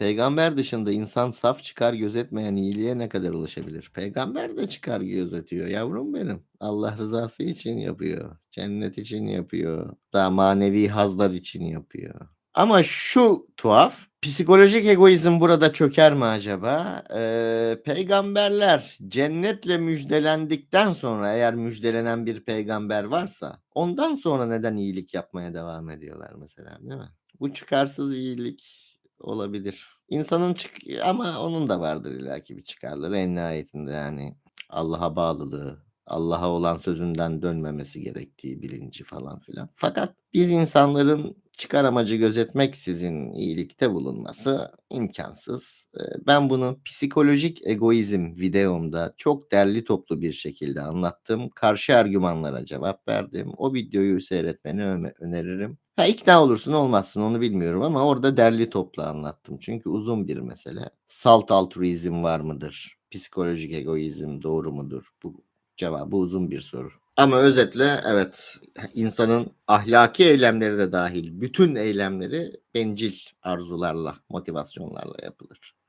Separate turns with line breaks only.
Peygamber dışında insan saf çıkar gözetmeyen iyiliğe ne kadar ulaşabilir? Peygamber de çıkar gözetiyor yavrum benim. Allah rızası için yapıyor. Cennet için yapıyor. Daha manevi hazlar için yapıyor. Ama şu tuhaf, psikolojik egoizm burada çöker mi acaba? Eee, peygamberler cennetle müjdelendikten sonra eğer müjdelenen bir peygamber varsa ondan sonra neden iyilik yapmaya devam ediyorlar mesela değil mi? Bu çıkarsız iyilik olabilir. İnsanın çık ama onun da vardır illaki bir çıkarları en nihayetinde yani Allah'a bağlılığı, Allah'a olan sözünden dönmemesi gerektiği bilinci falan filan. Fakat biz insanların çıkar amacı gözetmeksizin iyilikte bulunması imkansız. Eee, ben bunu psikolojik egoizm videomda çok derli toplu bir şekilde anlattım. Karşı argümanlara cevap verdim. O videoyu seyretmeni öneririm. Ha, ikna olursun olmazsın onu bilmiyorum ama orada derli toplu anlattım. Çünkü uzun bir mesele. Salt altruizm var mıdır? Psikolojik egoizm doğru mudur? Bu cevabı uzun bir soru. Ama özetle evet insanın ahlaki eylemleri de dahil bütün eylemleri bencil arzularla, motivasyonlarla yapılır.